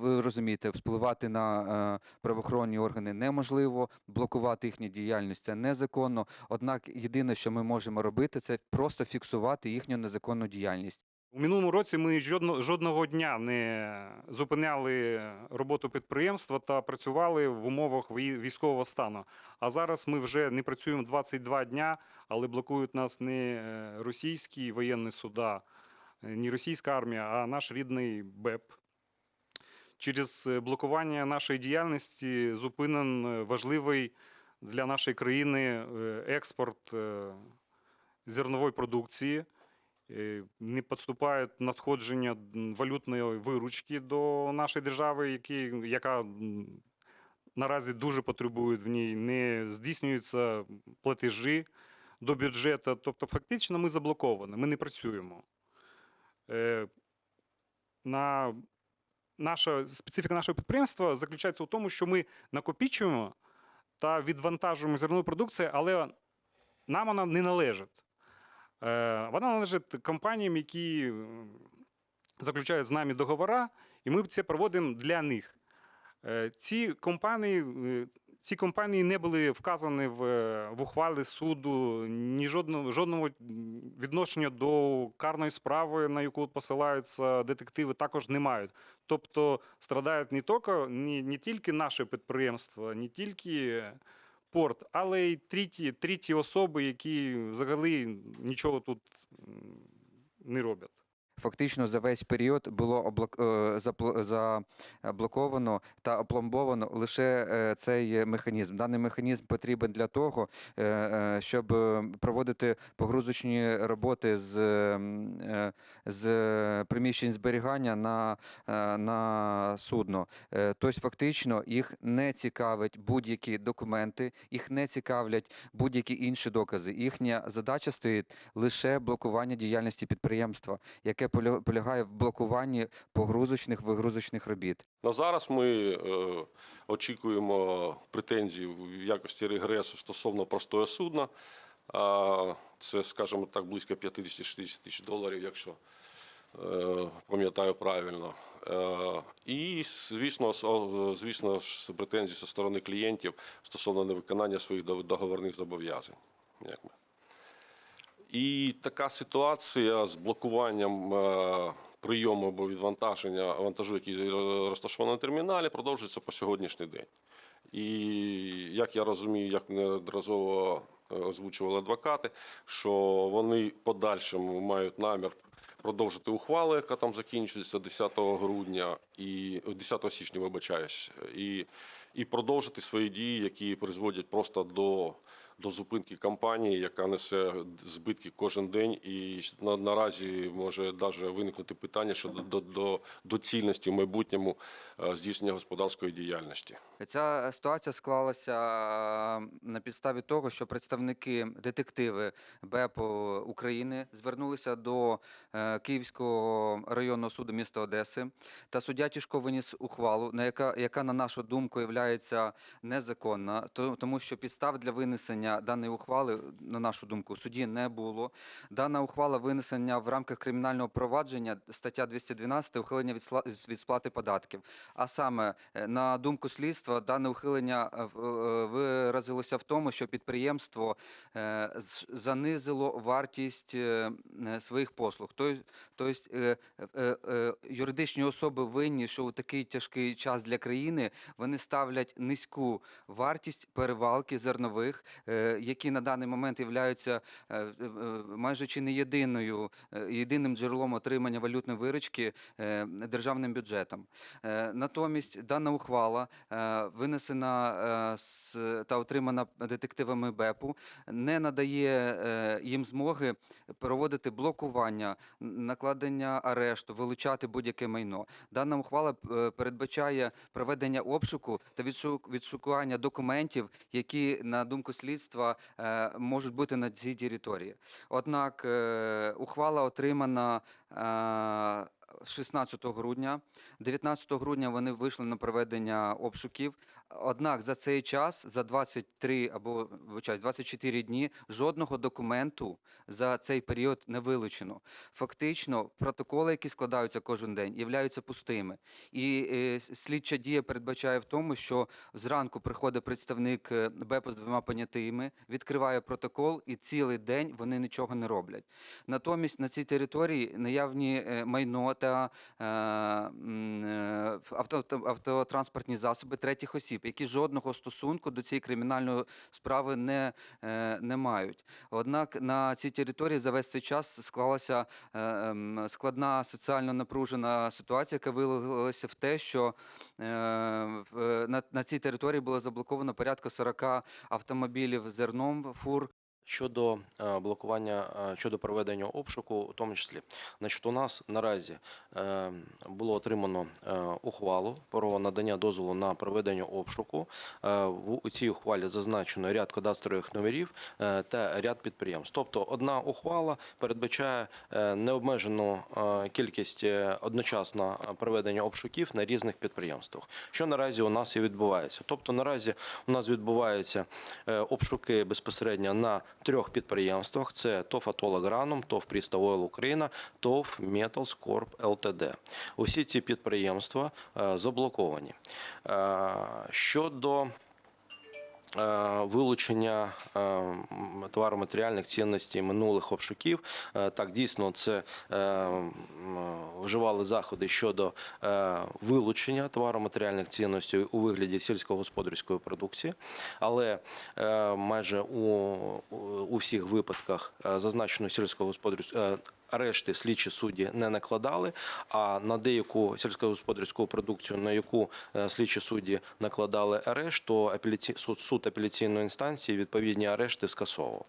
ви розумієте, впливати на е, правоохоронні органи неможливо, блокувати їхню діяльність це незаконно. Однак єдине, що ми можемо робити, це просто фіксувати їхню незаконну діяльність. У минулому році ми жодно, жодного дня не зупиняли роботу підприємства та працювали в умовах військового стану. А зараз ми вже не працюємо 22 дня, але блокують нас не е, російські воєнні суда, е, не російська армія, а наш рідний БЕП. Через е, блокування нашої діяльності зупинен е, важливий для нашої країни е, експорт зернової продукції. Не поступають надходження валютної виручки до нашої держави, які, яка наразі дуже потребує в ній. Не здійснюються платежі до бюджету. Тобто, фактично, ми заблоковані, ми не працюємо. На наша специфіка нашого підприємства заключається у тому, що ми накопічуємо та відвантажуємо зернову продукцію, але нам вона не належить. Е, Вона належить компаніям, які заключають з нами договори, і ми це проводимо для них. Е, Ці компанії, е, ці компанії не були вказані в, е, в ухвалі суду, ні жодного, жодного відношення до карної справи, на яку посилаються детективи, також не мають. Тобто страдають не тільки, не, не тільки наше підприємство, не тільки порт, але й треті, треті особи, які взагалі нічого тут не роблять. Фактично за весь період було е, заблоковано та опломбовано лише е, цей механізм. Даний механізм потрібен для того, е, щоб проводити погрузочні роботи з, з приміщень зберігання на, на судно. Тобто, фактично, їх не цікавить будь-які документи, їх не цікавлять будь-які інші докази. Їхня задача стоїть лише блокування діяльності підприємства, яке полягає в блокуванні погрузочних вигрузочних робіт. На зараз ми е, очікуємо претензій в якості регресу стосовно простого судна. А, це, скажімо так, близько 50-60 тисяч доларів, якщо е, пам'ятаю правильно. Е, і, звісно, звісно претензії зі сторони клієнтів стосовно невиконання своїх до- договірних зобов'язань. Якби. І така ситуація з блокуванням е, прийому або відвантаження вантажу, який розташований на терміналі, продовжується по сьогоднішній день. І як я розумію, як неодноразово е, озвучували адвокати, що вони подальшому мають намір продовжити ухвалу, яка там закінчується 10 грудня і 10 січня, вибачаюсь, і, і продовжити свої дії, які призводять просто до, до зупинки кампанії, яка несе збитки кожен день. І на, наразі може навіть виникнути питання щодо до, до доцільності в майбутньому е, здійснення господарської діяльності. Ця ситуація склалася е, на підставі того, що представники детективи БЕП України звернулися до е, Київського районного суду міста Одеси, та суддя Тішко виніс ухвалу, на яка, яка на нашу думку є незаконна, то- тому що підстав для винесення даної ухвали, на нашу думку, у суді не було. Дана ухвала винесення в рамках кримінального провадження, стаття 212, ухилення від сплати податків. А саме, е, на думку слідства, дане ухилення е, в- е, виразилося в тому, що підприємство занизило вартість своїх послуг. Тобто, юридичні особи винні, що у такий тяжкий час для країни вони ставлять низьку вартість перевалки зернових, які на даний момент являються е, е, майже чи не єдиною е, єдиним джерелом отримання валютної виручки е, державним бюджетом. Е, Натомість дана ухвала, е, винесена е, та отримана детективами БЕПу, не надає е, їм змоги проводити блокування, накладення арешту, вилучати будь-яке майно. Дана ухвала е, передбачає проведення обшуку та відшу- відшукування документів, які, на думку слідства, е, можуть бути на цій території. Однак е, ухвала отримана е, 16 грудня. 19 грудня вони вийшли на проведення обшуків. Однак за цей час, за 23 або вибачаюсь, 24 дні, жодного документу за цей період не вилучено. Фактично, протоколи, які складаються кожен день, являються пустими. І е, слідча дія передбачає в тому, що зранку приходить представник е, БЕПу з двома понятими, відкриває протокол, і цілий день вони нічого не роблять. Натомість на цій території наявні е, майно авто, авто- автотранспортні засоби третіх осіб, які жодного стосунку до цієї кримінальної справи не, е, не мають. Однак на цій території за весь цей час склалася е, ем, складна соціально напружена ситуація, яка вилилася в те, що е, на цій території було заблоковано порядка 40 автомобілів зерном, фур, Щодо е, блокування, е, щодо проведення обшуку, у тому числі, значить, у нас наразі е, було отримано ухвалу про надання дозволу на проведення обшуку. В у цій ухвалі зазначено ряд кадастрових номерів та ряд підприємств. Тобто, одна ухвала передбачає необмежену кількість одночасно проведення обшуків на різних підприємствах, що наразі у нас і відбувається. Тобто, наразі у нас відбуваються обшуки безпосередньо на трьох підприємствах: це ТОВ «Атола Гранум», ТОВ «Пріставойл Україна», ТОВ «Металс Корп ЛТД». Усі ці підприємства е, заблоковані. Е, Щодо вилучення е, м, товароматеріальних цінностей минулих обшуків. Е, Так, дійсно, це е, вживали заходи щодо е, вилучення товароматеріальних цінностей у вигляді сільськогосподарської продукції, але е, майже у, у- всіх випадках е, зазначену сільськогосподарську е, Арешти слідчі судді не накладали, а на деяку сільськогосподарську продукцію, на яку е, слідчі судді накладали арешт, то суд, суд апеляційної інстанції відповідні арешти скасовував.